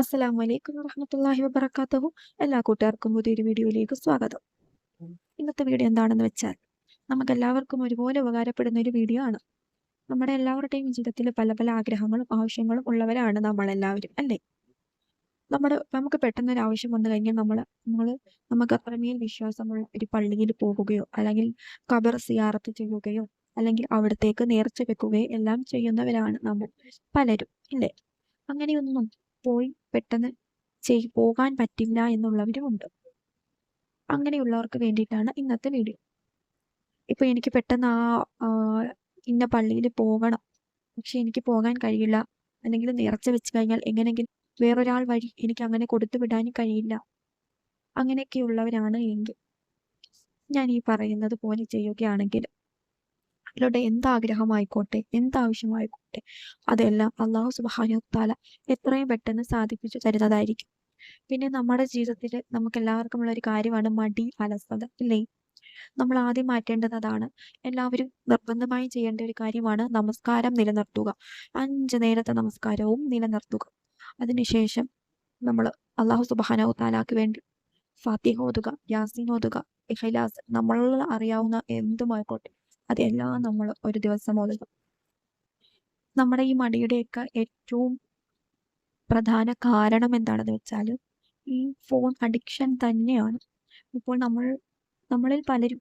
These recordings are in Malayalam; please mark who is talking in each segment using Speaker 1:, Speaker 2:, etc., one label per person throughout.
Speaker 1: അസ്സലാമു വലൈക്കും വറഹമത്തല്ലാഹി വബറകാതുഹു എല്ലാ കൂട്ടുകാർക്കും പുതിയൊരു വീഡിയോയിലേക്ക് സ്വാഗതം. ഇന്നത്തെ വീഡിയോ എന്താണെന്ന് വെച്ചാൽ നമുക്ക് എല്ലാവർക്കും ഒരുപോലെ ഉപകാരപ്പെടുന്ന ഒരു വീഡിയോ ആണ്. നമ്മുടെ എല്ലാവരുടെയും ജീവിതത്തിൽ പല പല ആഗ്രഹങ്ങളും ആവശ്യങ്ങളും ഉള്ളവരാണ് നമ്മളെല്ലാവരും അല്ലേ? നമ്മുടെ നമുക്ക് പെട്ടെന്നൊരു ആവശ്യം വന്നു കഴിഞ്ഞാൽ നമ്മൾ നമ്മൾ നമുക്ക് അത്രമേൽ വിശ്വാസമുള്ള ഒരു പള്ളിയിൽ പോകുകയോ അല്ലെങ്കിൽ കബർ സിയാറത്ത് ചെയ്യുകയോ അല്ലെങ്കിൽ അവിടത്തേക്ക് നേർച്ച വെക്കുകയോ എല്ലാം ചെയ്യുന്നവരാണ് നമ്മൾ പലരും ഇല്ലേ അങ്ങനെയൊന്നും പോയി പെട്ടെന്ന് ചെയ് പോകാൻ പറ്റില്ല എന്നുള്ളവരുമുണ്ട് അങ്ങനെയുള്ളവർക്ക് വേണ്ടിയിട്ടാണ് ഇന്നത്തെ വീഡിയോ. ഇപ്പൊ എനിക്ക് പെട്ടെന്ന് ആ ഇന്ന പള്ളിയിൽ പോകണം. പക്ഷെ എനിക്ക് പോകാൻ കഴിയില്ല. അല്ലെങ്കിൽ നിറച്ച് വെച്ച് കഴിഞ്ഞാൽ എങ്ങനെയെങ്കിലും വേറൊരാൾ വഴി എനിക്ക് അങ്ങനെ കൊടുത്തു വിടാനും കഴിയില്ല. അങ്ങനെയൊക്കെയുള്ളവരാണ് എങ്കിൽ ഞാൻ ഈ പറയുന്നത് പോലെ ചെയ്യുകയാണെങ്കിൽ അവരുടെ എന്താഗ്രഹമായിക്കോട്ടെ? എന്താവശ്യമായിക്കോട്ടെ? അതെല്ലാം അള്ളാഹു സുബ്ഹാനഹു താല എത്രയും പെട്ടെന്ന് സാധിപ്പിച്ചു തരുന്നതായിരിക്കും. പിന്നെ നമ്മുടെ ജീവിതത്തിൽ നമുക്ക് എല്ലാവർക്കും ഉള്ള ഒരു കാര്യമാണ് മടി അലസത ഇല്ലേ? നമ്മൾ ആദ്യം മാറ്റേണ്ടത് അതാണ്. എല്ലാവരും നിർബന്ധമായും ചെയ്യേണ്ട ഒരു കാര്യമാണ് നമസ്കാരം നിലനിർത്തുക. അഞ്ച് നേരത്തെ നമസ്കാരവും നിലനിർത്തുക. അതിനുശേഷം നമ്മൾ അള്ളാഹു സുബ്ഹാനഹു താലാക്ക് വേണ്ടി ഫാത്തിഹ ഓതുക യാസീൻ ഓതുക ഇഖ്ലാസ് നമ്മൾ അറിയാവുന്ന എന്തുമായിക്കോട്ടെ. അതെല്ലാം നമ്മൾ ഒരു ദിവസം ഓതുക നമ്മുടെ ഈ മടിയുടെയൊക്കെ ഏറ്റവും പ്രധാന കാരണം എന്താണെന്ന് വെച്ചാൽ ഈ ഫോൺ അഡിക്ഷൻ തന്നെയാണ്. ഇപ്പോൾ നമ്മൾ നമ്മളിൽ പലരും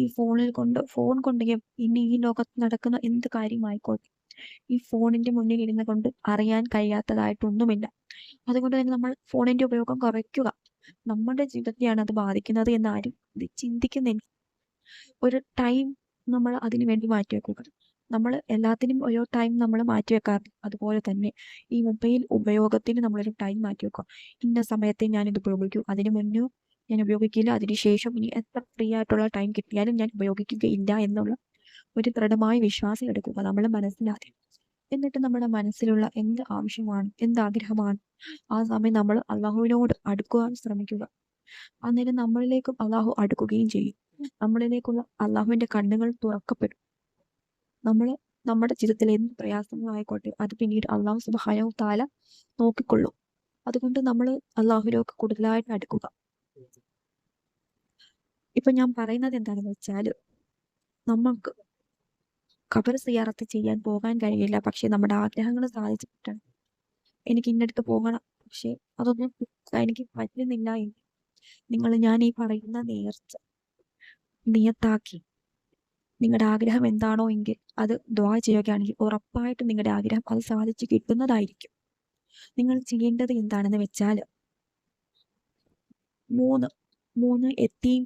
Speaker 1: ഈ ഫോണിൽ കൊണ്ട് ഫോൺ കൊണ്ട് ഇനി ഈ ലോകത്ത് നടക്കുന്ന എന്ത് കാര്യമായിക്കോട്ടെ ഈ ഫോണിന്റെ മുന്നിൽ ഇരുന്ന് കൊണ്ട് അറിയാൻ കഴിയാത്തതായിട്ടൊന്നുമില്ല. അതുകൊണ്ട് തന്നെ നമ്മൾ ഫോണിന്റെ ഉപയോഗം കുറയ്ക്കുക. നമ്മുടെ ജീവിതത്തെയാണ് അത് ബാധിക്കുന്നത് എന്ന് ആരും ചിന്തിക്കുന്നില്ല. ഒരു ടൈം നമ്മൾ അതിനു വേണ്ടി മാറ്റിവെക്കുക നമ്മൾ എല്ലാത്തിനും ഓരോ ടൈം നമ്മൾ മാറ്റി വെക്കാറുണ്ട്. അതുപോലെ തന്നെ ഈ മൊബൈൽ ഉപയോഗത്തിന് നമ്മളൊരു ടൈം മാറ്റി വെക്കുക. ഇന്ന സമയത്തെ ഞാൻ ഇത് ഉപയോഗിക്കൂ. അതിനു മുന്നേ ഞാൻ ഉപയോഗിക്കില്ല. അതിനുശേഷം ഇനി എത്ര ഫ്രീ ആയിട്ടുള്ള ടൈം കിട്ടിയാലും ഞാൻ ഉപയോഗിക്കുകയില്ല എന്നുള്ള ഒരു ദൃഢമായ വിശ്വാസം എടുക്കുക. നമ്മൾ മനസ്സിലാദ്യം എന്നിട്ട് നമ്മുടെ മനസ്സിലുള്ള എന്ത് ആവശ്യമാണ് എന്ത് ആഗ്രഹമാണ് ആ സമയം നമ്മൾ അള്ളാഹുവിനോട് അടുക്കുവാൻ ശ്രമിക്കുക. അന്നേരം നമ്മളിലേക്കും അള്ളാഹു അടുക്കുകയും ചെയ്യും. നമ്മളിലേക്കുള്ള അള്ളാഹുവിന്റെ കണ്ണുകൾ തുറക്കപ്പെടും. നമ്മൾ നമ്മുടെ ജീവിതത്തിൽ എന്ത് പ്രയാസങ്ങളായിക്കോട്ടെ അത് പിന്നീട് അള്ളാഹു സുബ്ഹാനഹു താല നോക്കിക്കൊള്ളും. അതുകൊണ്ട് നമ്മൾ അള്ളാഹുവിനൊക്കെ കൂടുതലായിട്ട് അടുക്കുക. ഇപ്പൊ ഞാൻ പറയുന്നത് എന്താണെന്ന് വെച്ചാൽ നമുക്ക് ഖബർ സിയാറത്ത് ചെയ്യാൻ പോകാൻ കഴിയില്ല പക്ഷെ നമ്മുടെ ആഗ്രഹങ്ങൾ സാധിച്ചു കിട്ടണം എനിക്ക് ഇന്നടുത്ത് പോകണം പക്ഷെ അതൊന്നും എനിക്ക് പറ്റുന്നില്ല എങ്കിൽ നിങ്ങൾ ഞാൻ ഈ പറയുന്ന നേർച്ച നിയത്താക്കി. നിങ്ങളുടെ ആഗ്രഹം എന്താണോ എങ്കിൽ അത് ദ്വാ ചെയ്യുകയാണെങ്കിൽ ഉറപ്പായിട്ടും നിങ്ങളുടെ ആഗ്രഹം അത് സാധിച്ചു കിട്ടുന്നതായിരിക്കും. നിങ്ങൾ ചെയ്യേണ്ടത് എന്താണെന്ന് വെച്ചാൽ മൂന്ന് മൂന്ന് എത്തിയും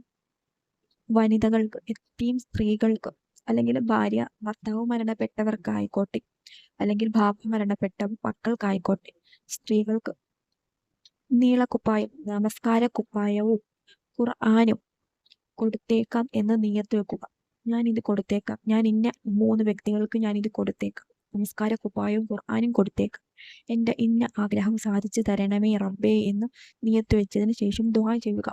Speaker 1: വനിതകൾക്ക് എത്തിയും സ്ത്രീകൾക്ക് അല്ലെങ്കിൽ ഭാര്യ ഭർത്താവ് മരണപ്പെട്ടവർക്കായിക്കോട്ടെ അല്ലെങ്കിൽ ഭാവ മരണപ്പെട്ട മക്കൾക്കായിക്കോട്ടെ സ്ത്രീകൾക്ക് നീളക്കുപ്പായം നമസ്കാര കുപ്പായവും ഖുർആാനും കൊടുത്തേക്കാം എന്ന് നിയത്ത് വെക്കുക. ഞാൻ ഇത് കൊടുത്തേക്കാം. ഞാൻ ഇന്ന മൂന്ന് വ്യക്തികൾക്ക് ഞാൻ ഇത് കൊടുത്തേക്കാം. നമസ്കാര കുപ്പായവും ഖുർആാനും കൊടുത്തേക്കാം. എന്റെ ഇന്ന ആഗ്രഹം സാധിച്ചു തരണമേ റബ്ബേ എന്ന് നിയത്ത് വെച്ചതിന് ശേഷം ദുവാ ചെയ്യുക.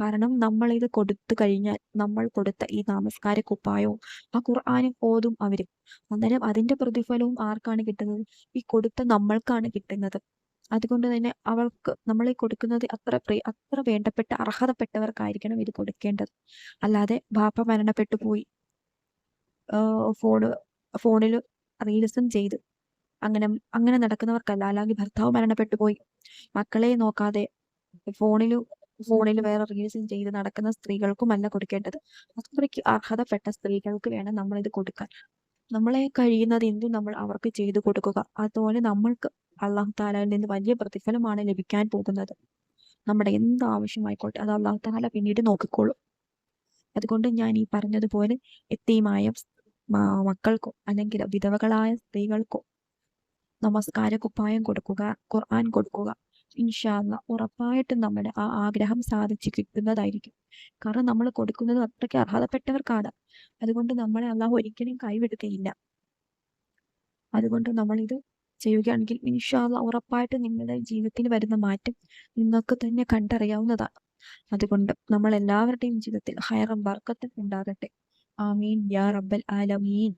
Speaker 1: കാരണം നമ്മൾ ഇത് കൊടുത്തു കഴിഞ്ഞാൽ നമ്മൾ കൊടുത്ത ഈ നമസ്കാര കുപ്പായവും ആ ഖുർആാനും ഓതും അവരും. അന്നേരം അതിന്റെ പ്രതിഫലവും ആർക്കാണ് കിട്ടുന്നത്? ഈ കൊടുത്ത നമ്മൾക്കാണ് കിട്ടുന്നത്. അതുകൊണ്ട് തന്നെ അവൾക്ക് നമ്മൾ ഈ കൊടുക്കുന്നത് അത്ര പ്രിയ അത്ര വേണ്ടപ്പെട്ട അർഹതപ്പെട്ടവർക്കായിരിക്കണം ഇത് കൊടുക്കേണ്ടത്. അല്ലാതെ ബാപ്പ മരണപ്പെട്ടു പോയി. ഫോണ് ഫോണിൽ റീൽസും ചെയ്ത്. അങ്ങനെ അങ്ങനെ നടക്കുന്നവർക്കല്ല. അല്ലെങ്കിൽ ഭർത്താവ് മരണപ്പെട്ടു പോയി. മക്കളെ നോക്കാതെ ഫോണിൽ ഫോണിൽ വേറെ റീൽസും ചെയ്ത് നടക്കുന്ന സ്ത്രീകൾക്കുമല്ല കൊടുക്കേണ്ടത്. അത്രയ്ക്ക് അർഹതപ്പെട്ട സ്ത്രീകൾക്ക് വേണം നമ്മൾ ഇത് കൊടുക്കാൻ. നമ്മളെ കഴിയുന്നത് എന്തും നമ്മൾ അവർക്ക് ചെയ്തു കൊടുക്കുക. അതുപോലെ നമ്മൾക്ക് അള്ളാഹു താലയിൽ നിന്ന് വലിയ പ്രതിഫലമാണ് ലഭിക്കാൻ പോകുന്നത്. നമ്മുടെ എന്ത് ആവശ്യമായിക്കോട്ടെ അത് അള്ളാഹു താല പിന്നീട് നോക്കിക്കോളും. അതുകൊണ്ട് ഞാൻ ഈ പറഞ്ഞതുപോലെ എത്തിയുമായ മക്കൾക്കോ അല്ലെങ്കിൽ വിധവകളായ സ്ത്രീകൾക്കോ നമസ്കാര കുപ്പായം കൊടുക്കുക ഖുർആൻ കൊടുക്കുക. ഇൻഷാല്ല ഉറപ്പായിട്ടും നമ്മുടെ ആ ആഗ്രഹം സാധിച്ചു കിട്ടുന്നതായിരിക്കും. കാരണം നമ്മൾ കൊടുക്കുന്നത് അത്രയ്ക്ക് അർഹതപ്പെട്ടവർക്കാണ്. അതുകൊണ്ട് നമ്മളെ അള്ളാഹു ഒരിക്കലും കൈവിടുകയില്ല. അതുകൊണ്ട് നമ്മളിത് ചെയ്യുകയാണെങ്കിൽ ഇൻഷാല്ല ഉറപ്പായിട്ട് നിങ്ങളുടെ ജീവിതത്തിൽ വരുന്ന മാറ്റം നിങ്ങൾക്ക് തന്നെ കണ്ടറിയാവുന്നതാണ്. അതുകൊണ്ട് നമ്മൾ എല്ലാവരുടെയും ജീവിതത്തിൽ ഹയറും ബർക്കത്തും ഉണ്ടാകട്ടെ. ആമീൻ. യാ റബ്ബൽ ആലമീൻ.